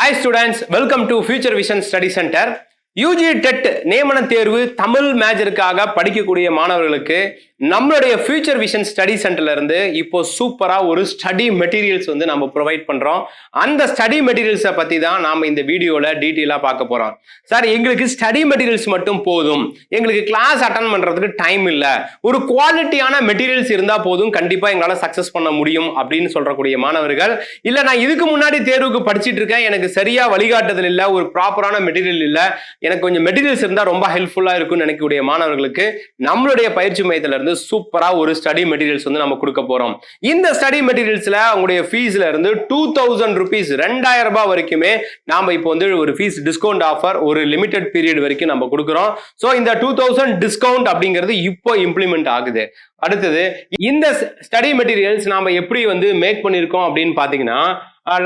Hi students welcome to future vision study centre UG TET நியமன தேர்வு தமிழ் மேஜருக்காக படிக்கக்கூடிய மாணவர்களுக்கு நம்மளுடைய ஃபியூச்சர் விஷன் ஸ்டடி சென்டர்லேருந்து இப்போ சூப்பராக ஒரு ஸ்டடி மெட்டீரியல்ஸ் வந்து நம்ம ப்ரொவைட் பண்ணுறோம் அந்த ஸ்டடி மெட்டீரியல்ஸை பற்றி தான் நாம் இந்த வீடியோவில் டீட்டெயிலாக பார்க்க போகிறோம் சார் எங்களுக்கு ஸ்டடி மெட்டீரியல்ஸ் மட்டும் போதும் எங்களுக்கு கிளாஸ் அட்டன் பண்ணுறதுக்கு டைம் இல்லை ஒரு குவாலிட்டியான மெட்டீரியல்ஸ் இருந்தால் போதும் கண்டிப்பாக எங்களால் சக்ஸஸ் பண்ண முடியும் அப்படின்னு சொல்கிறக்கூடிய மாணவர்கள் இல்லை நான் இதுக்கு முன்னாடி தேர்வுக்கு படிச்சுட்டு இருக்கேன் எனக்கு சரியாக வழிகாட்டுதல் இல்லை ஒரு ப்ராப்பரான மெட்டீரியல் இல்லை எனக்கு கொஞ்சம் மெட்டீரியல்ஸ் இருந்தால் ரொம்ப ஹெல்ப்ஃபுல்லாக இருக்கும்னு நினைக்கக்கூடிய மாணவர்களுக்கு நம்மளுடைய பயிற்சி மையத்திலிருந்து சூப்பரா ஒரு ஸ்டடி மெட்டீரியல்ஸ் வந்து நம்ம கொடுக்க போறோம் இந்த ஸ்டடி மெட்டீரியல்ஸ்ல உங்களுடைய ஃபீஸ்ல இருந்து டூ தௌசண்ட் ருபீஸ் ரெண்டாயிரம் ரூபாய் வரைக்குமே நாம இப்போ வந்து ஒரு ஃபீஸ் டிஸ்கவுண்ட் ஆஃபர் ஒரு லிமிடெட் பீரியட் வரைக்கும் நம்ம கொடுக்குறோம் ஸோ இந்த டூ தௌசண்ட் டிஸ்கவுண்ட் அப்படிங்கிறது இப்போ இம்ப்ளிமெண்ட் ஆகுது அடுத்தது இந்த ஸ்டடி மெட்டீரியல்ஸ் நாம எப்படி வந்து மேக் பண்ணியிருக்கோம் அப்படின்னு பாத்தீங்கன்னா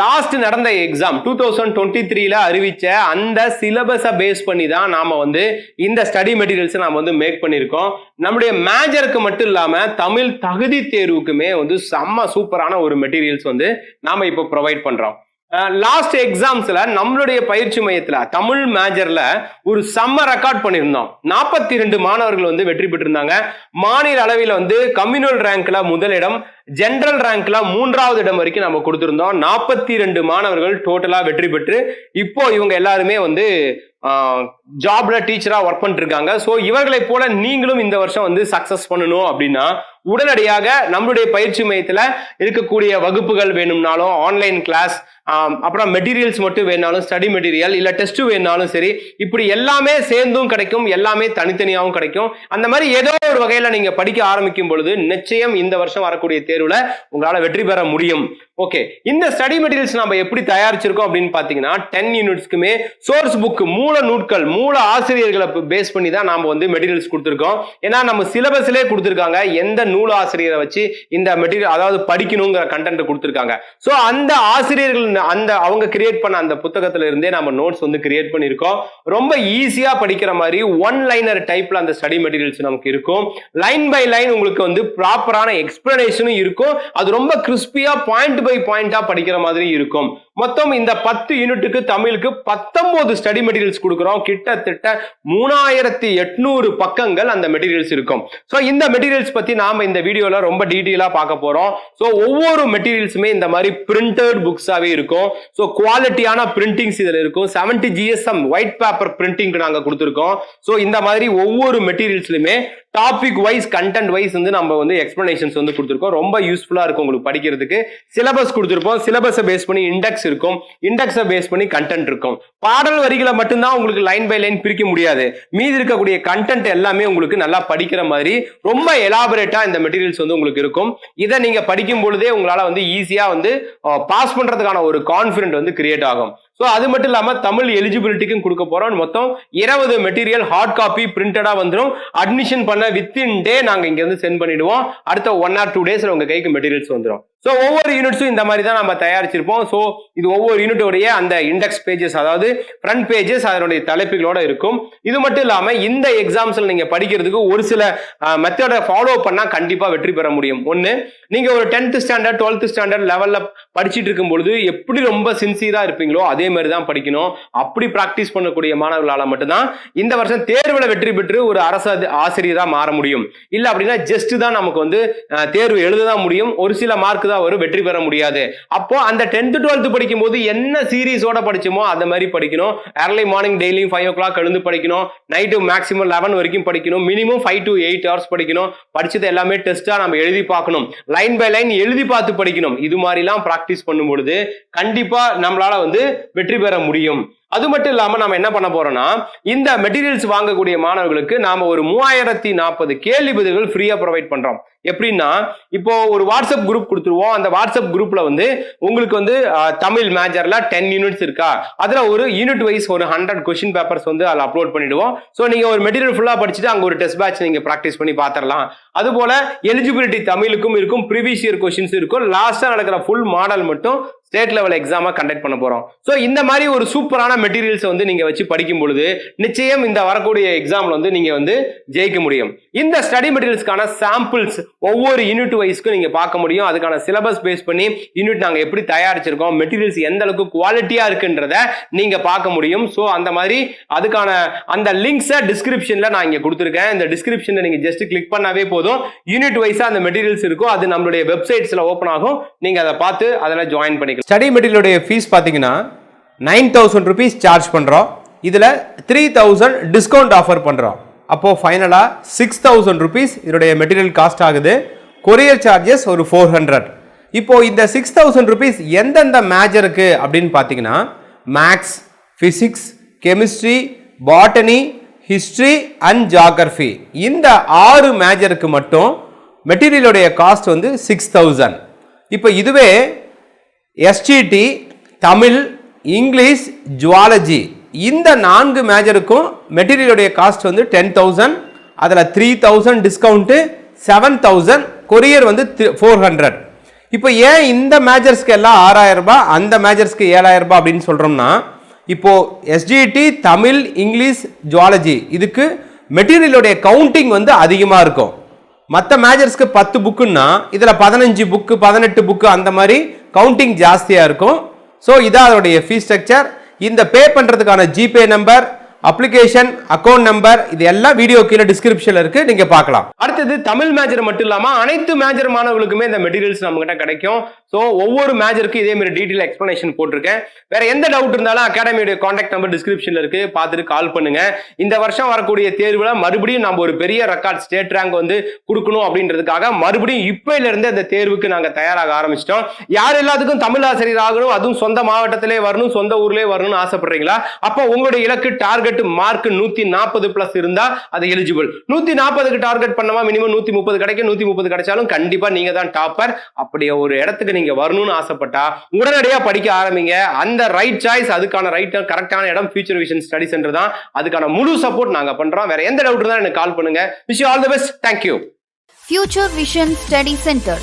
லாஸ்ட் நடந்த எக்ஸாம் டூ தௌசண்ட் டுவெண்ட்டி த்ரீல அறிவிச்ச அந்த சிலபஸை பேஸ் பண்ணி தான் நாம் வந்து இந்த ஸ்டடி மெட்டீரியல்ஸை நாம் வந்து மேக் பண்ணியிருக்கோம் நம்முடைய மேஜருக்கு மட்டும் இல்லாமல் தமிழ் தகுதி தேர்வுக்குமே வந்து செம்ம சூப்பரான ஒரு மெட்டீரியல்ஸ் வந்து நாம் இப்போ ப்ரொவைட் பண்ணுறோம் லாஸ்ட் எக்ஸாம்ஸ்ல நம்மளுடைய பயிற்சி மையத்துல தமிழ் மேஜர்ல ஒரு செம்ம ரெக்கார்ட் பண்ணியிருந்தோம் நாற்பத்தி ரெண்டு மாணவர்கள் வந்து வெற்றி பெற்றிருந்தாங்க மாநில அளவில் வந்து கம்யூனல் ரேங்க்ல முதலிடம் ஜென்ரல் ரேங்க்ல மூன்றாவது இடம் வரைக்கும் நம்ம கொடுத்திருந்தோம் நாற்பத்தி ரெண்டு மாணவர்கள் டோட்டலா வெற்றி பெற்று இப்போ இவங்க எல்லாருமே வந்து ஜாப்ல டீச்சரா ஒர்க் பண்ணிட்டு இருக்காங்க ஸோ இவர்களை போல நீங்களும் இந்த வருஷம் வந்து சக்சஸ் பண்ணணும் அப்படின்னா உடனடியாக நம்மளுடைய பயிற்சி மையத்தில் இருக்கக்கூடிய வகுப்புகள் வேணும்னாலும் ஆன்லைன் கிளாஸ் அப்புறம் மெட்டீரியல்ஸ் மட்டும் வேணாலும் ஸ்டடி மெட்டீரியல் இல்லை டெஸ்ட் வேணாலும் சரி இப்படி எல்லாமே சேர்ந்தும் கிடைக்கும் எல்லாமே தனித்தனியாகவும் கிடைக்கும் அந்த மாதிரி ஏதோ ஒரு வகையில் நீங்கள் படிக்க ஆரம்பிக்கும் பொழுது நிச்சயம் இந்த வருஷம் வரக்கூடிய தேர்வில் உங்களால் வெற்றி பெற முடியும் ஓகே இந்த ஸ்டடி மெட்டீரியல்ஸ் நம்ம எப்படி தயாரிச்சிருக்கோம் அப்படின்னு பார்த்தீங்கன்னா டென் யூனிட்ஸ்க்குமே சோர்ஸ் புக் மூல நூட்கள் மூல ஆசிரியர்களை பேஸ் பண்ணி தான் நாம் வந்து மெட்டீரியல்ஸ் கொடுத்துருக்கோம் ஏன்னா நம்ம சிலபஸ்லேயே கொடுத்துருக்காங்க எந்த நூல் நூலாசிரியரை வச்சு இந்த மெட்டீரியல் அதாவது படிக்கணுங்கிற கண்டென்ட் கொடுத்துருக்காங்க ஸோ அந்த ஆசிரியர்கள் அந்த அவங்க கிரியேட் பண்ண அந்த புத்தகத்துல இருந்தே நம்ம நோட்ஸ் வந்து கிரியேட் பண்ணியிருக்கோம் ரொம்ப ஈஸியா படிக்கிற மாதிரி ஒன் லைனர் டைப்ல அந்த ஸ்டடி மெட்டீரியல்ஸ் நமக்கு இருக்கும் லைன் பை லைன் உங்களுக்கு வந்து ப்ராப்பரான எக்ஸ்பிளனேஷனும் இருக்கும் அது ரொம்ப கிறிஸ்பியா பாயிண்ட் பை பாயிண்டா படிக்கிற மாதிரி இருக்கும் மொத்தம் இந்த பத்து யூனிட்டுக்கு தமிழுக்கு பத்தொன்பது ஸ்டடி மெட்டீரியல்ஸ் கொடுக்குறோம் கிட்டத்தட்ட மூணாயிரத்தி எட்நூறு பக்கங்கள் அந்த மெட்டீரியல்ஸ் இருக்கும் ஸோ இந்த மெட்டீரியல்ஸ் பத்தி நாம இந்த வீடியோல ரொம்ப டீட்டெயிலாக பார்க்க போறோம் ஸோ ஒவ்வொரு மெட்டீரியல்ஸுமே இந்த மாதிரி பிரிண்டட் புக்ஸாகவே இருக்கும் ஸோ குவாலிட்டியான பிரிண்டிங்ஸ் இதில் இருக்கும் seventy GSM white paper printing நாங்கள் கொடுத்துருக்கோம் ஸோ இந்த மாதிரி ஒவ்வொரு மெட்டீரியல்ஸ்லுமே டாபிக் வைஸ் கண்டென்ட் வைஸ் வந்து நம்ம வந்து எக்ஸ்பிளனேஷன்ஸ் வந்து கொடுத்துருக்கோம் ரொம்ப யூஸ்ஃபுல்லாக இருக்கும் உங்களுக்கு படிக்கிறதுக்கு சிலபஸ் கொடுத்துருப்போம் சிலபஸை பேஸ் பண்ணி இண்டெக்ஸ் இருக்கும் இண்டெக்ஸை பேஸ் பண்ணி கண்டென்ட் இருக்கும் பாடல் வரிகளை மட்டும்தான் உங்களுக்கு லைன் பை லைன் பிரிக்க முடியாது மீதி இருக்கக்கூடிய கண்டென்ட் எல்லாமே உங்களுக்கு நல்லா படிக்கிற மாதிரி ரொம்ப எலாபரேட்டாக இந்த மெட்டீரியல்ஸ் வந்து உங்களுக்கு இருக்கும் இதை நீங்கள் படிக்கும் பொழுதே உங்களால் வந்து ஈஸியாக வந்து பாஸ் பண்ணுறதுக்கான ஒரு கான்ஃபிடென்ட் வந்து கிரியேட் ஆகும் ஸோ அது மட்டும் இல்லாமல் தமிழ் எலிஜிபிலிட்டிக்கும் கொடுக்க போகிறோம் மொத்தம் இருபது மெட்டீரியல் ஹார்ட் காப்பி பிரிண்டடாக வந்துடும் அட்மிஷன் பண்ண வித்தின் டே நாங்கள் இங்கேருந்து சென்ட் பண்ணிவிடுவோம் அடுத்த ஒன் ஆர் டூ டேஸில் உங்கள் கைக்கு மெட்டீரியல்ஸ் வந்துடும் ஸோ ஒவ்வொரு யூனிட்ஸும் இந்த மாதிரி தான் நம்ம தயாரிச்சிருப்போம் ஸோ இது ஒவ்வொரு யூனிட்டோடைய அந்த இண்டெக்ஸ் பேஜஸ் அதாவது ஃப்ரண்ட் பேஜஸ் அதனுடைய தலைப்புகளோட இருக்கும் இது மட்டும் இல்லாமல் இந்த எக்ஸாம்ஸில் நீங்கள் படிக்கிறதுக்கு ஒரு சில மெத்தடை ஃபாலோ பண்ணால் கண்டிப்பாக வெற்றி பெற முடியும் ஒன்று நீங்கள் ஒரு டென்த்து ஸ்டாண்டர்ட் டுவெல்த்து ஸ்டாண்டர்ட் லெவலில் படிச்சுட்டு இருக்கும் பொழுது எப்படி ரொம்ப சின்சியராக இருப்பீங்களோ அதே மாதிரி தான் படிக்கணும் அப்படி ப்ராக்டிஸ் பண்ணக்கூடிய மாணவர்களால் மட்டும்தான் இந்த வருஷம் தேர்வில் வெற்றி பெற்று ஒரு அரசு ஆசிரியராக மாற முடியும் இல்லை அப்படின்னா ஜஸ்ட் தான் நமக்கு வந்து தேர்வு எழுத தான் முடியும் ஒரு சில மார்க் மார்க் தான் வரும் வெற்றி பெற முடியாது அப்போ அந்த டென்த் டுவெல்த் படிக்கும் போது என்ன சீரீஸோட படிச்சோமோ அந்த மாதிரி படிக்கணும் ஏர்லி மார்னிங் டெய்லியும் ஃபைவ் ஓ கிளாக் எழுந்து படிக்கணும் நைட்டு மேக்ஸிமம் லெவன் வரைக்கும் படிக்கணும் minimum five to eight hours படிக்கணும் படிச்சது எல்லாமே டெஸ்ட்டாக நம்ம எழுதி பார்க்கணும் லைன் பை லைன் எழுதி பார்த்து படிக்கணும் இது மாதிரிலாம் ப்ராக்டிஸ் பண்ணும்பொழுது கண்டிப்பாக நம்மளால வந்து வெற்றி பெற முடியும் அது மட்டும் இல்லாம நம்ம என்ன பண்ண போறோம்னா இந்த மெட்டீரியல்ஸ் வாங்கக்கூடிய மாணவர்களுக்கு நாம ஒரு மூவாயிரத்தி நாற்பது கேள்வி பதில்கள் ஃப்ரீயா ப்ரொவைட் பண்றோம் எப்படின்னா இப்போ ஒரு வாட்ஸ்அப் குரூப் கொடுத்துருவோம் அந்த வாட்ஸ்அப் குரூப்ல வந்து உங்களுக்கு வந்து தமிழ் மேஜர்ல டென் யூனிட்ஸ் இருக்கா அதுல ஒரு யூனிட் வைஸ் ஒரு ஹண்ட்ரட் கொஸ்டின் பேப்பர்ஸ் வந்து அதில் அப்லோட் பண்ணிடுவோம் ஸோ நீங்க ஒரு மெட்டீரியல் ஃபுல்லா படிச்சுட்டு அங்க ஒரு டெஸ்ட் பேட்ச் நீங்க ப்ராக்டிஸ் பண்ணி பாத்திரலாம் அது போல எலிஜிபிலிட்டி தமிழுக்கும் இருக்கும் ப்ரீவியஸ் இயர் கொஸ்டின்ஸ் இருக்கும் லாஸ்டா நடக்கிற ஃபுல் மாடல் மட்டும் ஸ்டேட் லெவல் எக்ஸாமாக கண்டக்ட் பண்ண போகிறோம் ஸோ இந்த மாதிரி ஒரு சூப்பரான மெட்டீரியல்ஸை வந்து நீங்கள் வச்சு படிக்கும் பொழுது நிச்சயம் இந்த வரக்கூடிய எக்ஸாமில் வந்து நீங்கள் வந்து ஜெயிக்க முடியும் இந்த ஸ்டடி மெட்டீரியல்ஸ்க்கான சாம்பிள்ஸ் ஒவ்வொரு யூனிட் வைஸ்க்கும் நீங்கள் பார்க்க முடியும் அதுக்கான சிலபஸ் பேஸ் பண்ணி யூனிட் நாங்கள் எப்படி தயாரிச்சிருக்கோம் மெட்டீரியல்ஸ் எந்த அளவுக்கு குவாலிட்டியாக இருக்குன்றத நீங்கள் பார்க்க முடியும் ஸோ அந்த மாதிரி அதுக்கான அந்த லிங்க்ஸை டிஸ்கிரிப்ஷனில் நான் இங்கே கொடுத்துருக்கேன் இந்த டிஸ்கிரிப்ஷனில் நீங்கள் ஜஸ்ட் கிளிக் பண்ணாவே போதும் யூனிட் வைஸாக அந்த மெட்டீரியல்ஸ் இருக்கும் அது நம்மளுடைய வெப்சைட்ஸில் ஓப்பன் ஆகும் நீங்கள் அதை பார்த்து அதில் ஜாயின் பண்ணிக்கலாம் பண்ணிக்கலாம் ஸ்டடி மெட்டீரியலுடைய ஃபீஸ் பார்த்தீங்கன்னா நைன் தௌசண்ட் ருபீஸ் சார்ஜ் பண்ணுறோம் இதில் த்ரீ தௌசண்ட் டிஸ்கவுண்ட் ஆஃபர் பண்ணுறோம் அப்போது ஃபைனலாக சிக்ஸ் தௌசண்ட் ருபீஸ் இதோடைய மெட்டீரியல் காஸ்ட் ஆகுது கொரியர் சார்ஜஸ் ஒரு ஃபோர் ஹண்ட்ரட் இப்போது இந்த சிக்ஸ் தௌசண்ட் ருபீஸ் எந்தெந்த மேஜருக்கு அப்படின்னு பார்த்தீங்கன்னா maths physics chemistry botany history and geography இந்த ஆறு மேஜருக்கு மட்டும் மெட்டீரியலுடைய காஸ்ட் வந்து சிக்ஸ் தௌசண்ட் இப்போ இதுவே எஸ்டிடி தமிழ் இங்கிலீஷ் ஜுவாலஜி இந்த நான்கு மேஜருக்கும் மெட்டீரியலுடைய காஸ்ட் வந்து டென் தௌசண்ட் அதில் three thousand discount seven thousand courier வந்து ஃபோர் ஹண்ட்ரட் இப்போ ஏன் இந்த மேஜர்ஸ்க்கு எல்லாம் ஆறாயிரரூபா அந்த மேஜர்ஸ்க்கு ஏழாயிரரூபா அப்படின்னு சொல்கிறோம்னா இப்போது எஸ்டிடி தமிழ் இங்கிலீஷ் ஜுவாலஜி இதுக்கு மெட்டீரியலுடைய கவுண்டிங் வந்து அதிகமாக இருக்கும் மற்ற மேஜர்ஸ்க்கு பத்து புக்குன்னா இதில் பதினஞ்சு புக்கு பதினெட்டு புக்கு அந்த மாதிரி கவுண்டிங் ஜாஸ்தியாக இருக்கும் ஸோ இதான் அதனுடைய ஃபீஸ் ஸ்ட்ரக்சர் இந்த பே பண்ணுறதுக்கான GPay number application account number இது எல்லாம் வீடியோ கீழே டிஸ்கிரிப்ஷன்ல இருக்கு நீங்க பார்க்கலாம் அடுத்தது தமிழ் மேஜர் மட்டும் இல்லாம அனைத்து மேஜர் மாணவர்களுக்குமே இந்த மெட்டீரியல்ஸ் நம்ம கிட்ட கிடைக்கும் ஸோ ஒவ்வொரு மேஜருக்கும் இதே மாதிரி டீட்டெயில் எக்ஸ்பிளேஷன் போட்டிருக்கேன் வேற எந்த டவுட் இருந்தாலும் அகாடமியோட காண்டாக்ட் நம்பர் டிஸ்கிரிப்ஷன்ல இருக்கு பார்த்துட்டு கால் பண்ணுங்க இந்த வருஷம் வரக்கூடிய தேர்வுல மறுபடியும் நம்ம ஒரு பெரிய ரெக்கார்ட் ஸ்டேட் ரேங்க் வந்து கொடுக்கணும் அப்படின்றதுக்காக மறுபடியும் இப்பையில இருந்து அந்த தேர்வுக்கு நாங்க தயாராக ஆரம்பிச்சிட்டோம் யார் எல்லாத்துக்கும் தமிழ் ஆசிரியர் ஆகணும் அதுவும் சொந்த மாவட்டத்திலே வரணும் சொந்த ஊர்லயே வரணும்னு ஆசைப்படுறீங்களா அப்போ உங்களுடைய இலக்கு டார்கெட் டார்கெட் மார்க் நூத்தி நாற்பது பிளஸ் இருந்தா அது எலிஜிபிள் நூத்தி நாற்பதுக்கு டார்கெட் பண்ணமா மினிமம் நூத்தி முப்பது கிடைக்கும் நூத்தி முப்பது கிடைச்சாலும் கண்டிப்பா நீங்க தான் டாப்பர் அப்படி ஒரு இடத்துக்கு நீங்க வரணும்னு ஆசைப்பட்டா உடனடியா படிக்க ஆரம்பிங்க அந்த ரைட் சாய்ஸ் அதுக்கான ரைட் கரெக்டான இடம் ஃபியூச்சர் விஷன் ஸ்டடி சென்டர் தான் அதுக்கான முழு சப்போர்ட் நாங்க பண்றோம் வேற எந்த டவுட் இருந்தாலும் எனக்கு கால் பண்ணுங்க wish all the best thank you future vision study centre